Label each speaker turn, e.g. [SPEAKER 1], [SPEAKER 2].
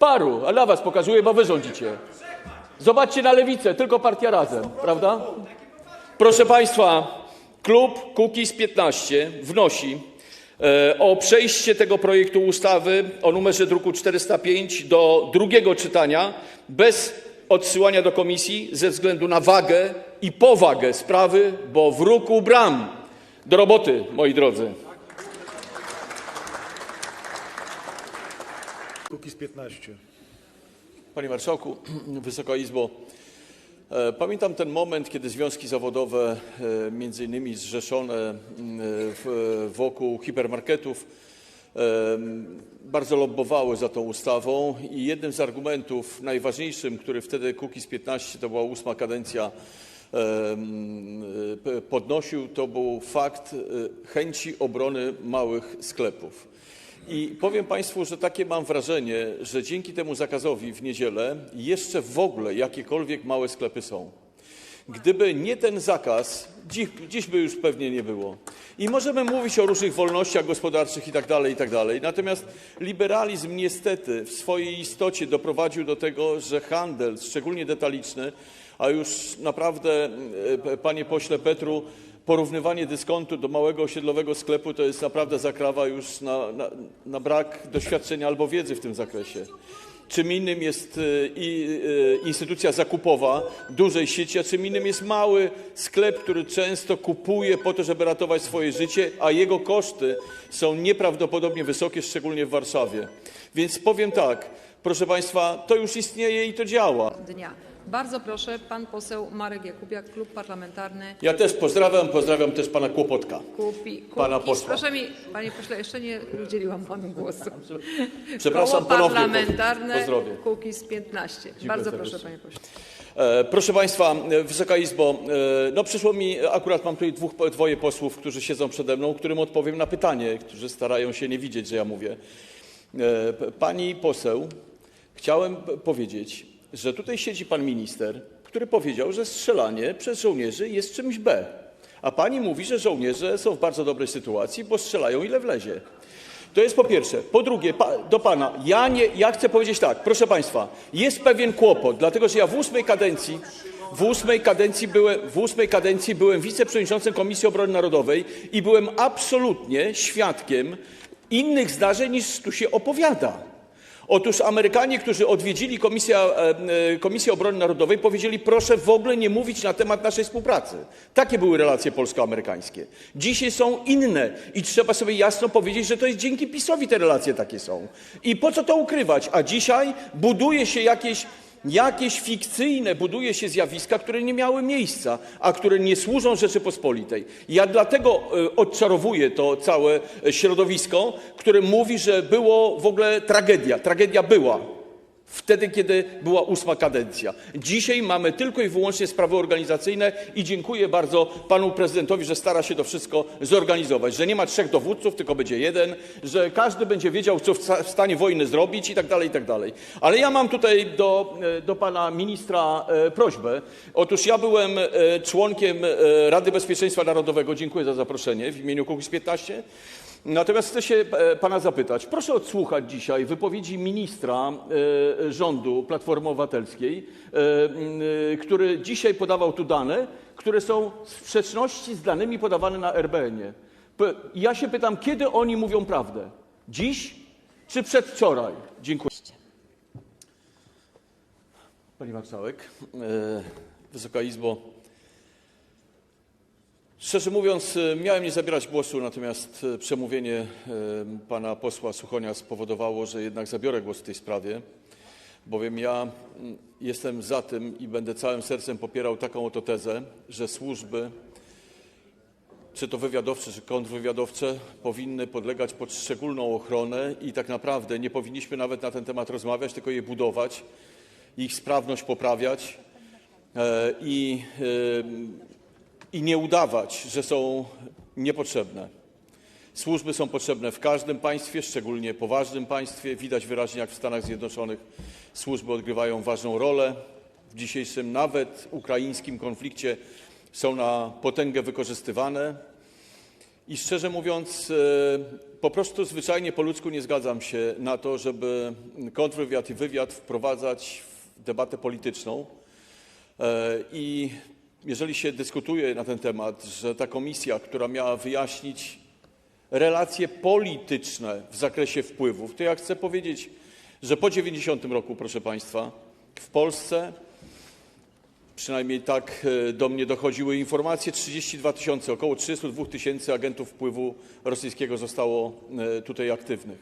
[SPEAKER 1] Paru, a dla was pokazuję, bo wy rządzicie. Zobaczcie na lewicę, tylko partia razem, prawda? Proszę Państwa, klub Kukiz 15 wnosi e, o przejście tego projektu ustawy o numerze druku 405 do drugiego czytania bez odsyłania do komisji ze względu na wagę i powagę sprawy, bo w ruku bram. Do roboty, moi drodzy.
[SPEAKER 2] Kukiz 15.
[SPEAKER 1] Panie Marszałku, Wysoka Izbo, e, pamiętam ten moment, kiedy związki zawodowe, e, między innymi zrzeszone wokół hipermarketów, e, bardzo lobbowały za tą ustawą i jednym z argumentów najważniejszym, który wtedy Kukiz 15, to była ósma kadencja, podnosił, to był fakt chęci obrony małych sklepów. I powiem Państwu, że takie mam wrażenie, że dzięki temu zakazowi w niedzielę jeszcze w ogóle jakiekolwiek małe sklepy są. Gdyby nie ten zakaz, dziś, dziś by już pewnie nie było. I możemy mówić o różnych wolnościach gospodarczych i tak dalej, i tak dalej. Natomiast liberalizm niestety w swojej istocie doprowadził do tego, że handel, szczególnie detaliczny, a już naprawdę, e, panie pośle Petru, porównywanie dyskontu do małego osiedlowego sklepu to jest naprawdę zakrawa już na, na, na brak doświadczenia albo wiedzy w tym zakresie. Czym innym jest e, i, e, instytucja zakupowa dużej sieci, a czym innym jest mały sklep, który często kupuje po to, żeby ratować swoje życie, a jego koszty są nieprawdopodobnie wysokie, szczególnie w Warszawie. Więc powiem tak, proszę Państwa, to już istnieje i to działa.
[SPEAKER 3] dnia. Bardzo proszę, pan poseł Marek Jakubiak, klub parlamentarny
[SPEAKER 1] Ja też pozdrawiam, pozdrawiam też pana Kłopotka.
[SPEAKER 3] Kupi,
[SPEAKER 1] Pana
[SPEAKER 3] Kukiz.
[SPEAKER 1] posła.
[SPEAKER 3] Proszę mi, panie pośle, jeszcze nie udzieliłam panu głosu.
[SPEAKER 1] Przepraszam
[SPEAKER 3] Koło
[SPEAKER 1] ponownie.
[SPEAKER 3] parlamentarne
[SPEAKER 1] Pozdrowie.
[SPEAKER 3] Kukiz 15. Bardzo proszę,
[SPEAKER 1] serdecznie.
[SPEAKER 3] panie pośle.
[SPEAKER 1] E, Proszę Państwa, e, Wysoka Izbo, e, no przyszło mi, akurat mam tutaj dwóch, dwoje posłów, którzy siedzą przede mną, którym odpowiem na pytanie, którzy starają się nie widzieć, że ja mówię. Pani poseł, chciałem powiedzieć, że tutaj siedzi pan minister, który powiedział, że strzelanie przez żołnierzy jest czymś B. A pani mówi, że żołnierze są w bardzo dobrej sytuacji, bo strzelają ile wlezie. To jest po pierwsze. Po drugie, pa, do pana, ja, nie, ja chcę powiedzieć tak, proszę państwa, jest pewien kłopot, dlatego że ja w ósmej kadencji, w ósmej kadencji byłem, w ósmej kadencji byłem wiceprzewodniczącym Komisji Obrony Narodowej i byłem absolutnie świadkiem innych zdarzeń niż tu się opowiada. Otóż Amerykanie, którzy odwiedzili Komisję, e, e, Komisję Obrony Narodowej, powiedzieli, proszę w ogóle nie mówić na temat naszej współpracy. Takie były relacje polsko-amerykańskie. Dzisiaj są inne i trzeba sobie jasno powiedzieć, że to jest dzięki PiSowi te relacje takie są. I po co to ukrywać? A dzisiaj buduje się jakieś jakieś fikcyjne buduje się zjawiska, które nie miały miejsca, a które nie służą Rzeczypospolitej. Ja dlatego e, odczarowuję to całe e, środowisko, które mówi, że było w ogóle tragedia. Tragedia była. Wtedy, kiedy była ósma kadencja. Dzisiaj mamy tylko i wyłącznie sprawy organizacyjne i dziękuję bardzo panu prezydentowi, że stara się to wszystko zorganizować. Że nie ma trzech dowódców, tylko będzie jeden, że każdy będzie wiedział, co w sta- w stanie wojny zrobić i tak dalej, i tak. Ale ja mam tutaj do, e, pana ministra e, prośbę. Otóż ja byłem e, członkiem Rady Bezpieczeństwa Narodowego. Dziękuję za zaproszenie w imieniu Kukiz 15. Natomiast chcę się e, pana zapytać. Proszę odsłuchać dzisiaj wypowiedzi ministra e, rządu Platformy Obywatelskiej, e, który dzisiaj podawał tu dane, które są w sprzeczności z danymi podawane na RBN-ie. Ja się pytam, kiedy oni mówią prawdę? Dziś czy przedwczoraj? Dziękuję. Pani Marszałek, Wysoka Izbo, Szczerze mówiąc, e, miałem nie zabierać głosu, natomiast e, przemówienie e, pana posła Suchonia spowodowało, że jednak zabiorę głos w tej sprawie, bowiem ja jestem za tym i będę całym sercem popierał taką oto tezę, że służby, czy to wywiadowcze, czy kontrwywiadowcze, powinny podlegać pod szczególną ochronę i tak naprawdę nie powinniśmy nawet na ten temat rozmawiać, tylko je budować, ich sprawność poprawiać i i nie udawać, że są niepotrzebne. Służby są potrzebne w każdym państwie, szczególnie poważnym państwie. Widać wyraźnie, jak w Stanach Zjednoczonych służby odgrywają ważną rolę. W dzisiejszym nawet ukraińskim konflikcie są na potęgę wykorzystywane. I szczerze mówiąc, e, po prostu zwyczajnie po ludzku nie zgadzam się na to, żeby kontrwywiad i wywiad wprowadzać w debatę polityczną. E, I jeżeli się dyskutuje na ten temat, że ta komisja, która miała wyjaśnić relacje polityczne w zakresie wpływów, to ja chcę powiedzieć, że po 90 roku, proszę Państwa, w Polsce, przynajmniej tak e, do mnie dochodziły informacje, 32 tysiące, około 32 tysięcy agentów wpływu rosyjskiego zostało e, tutaj aktywnych.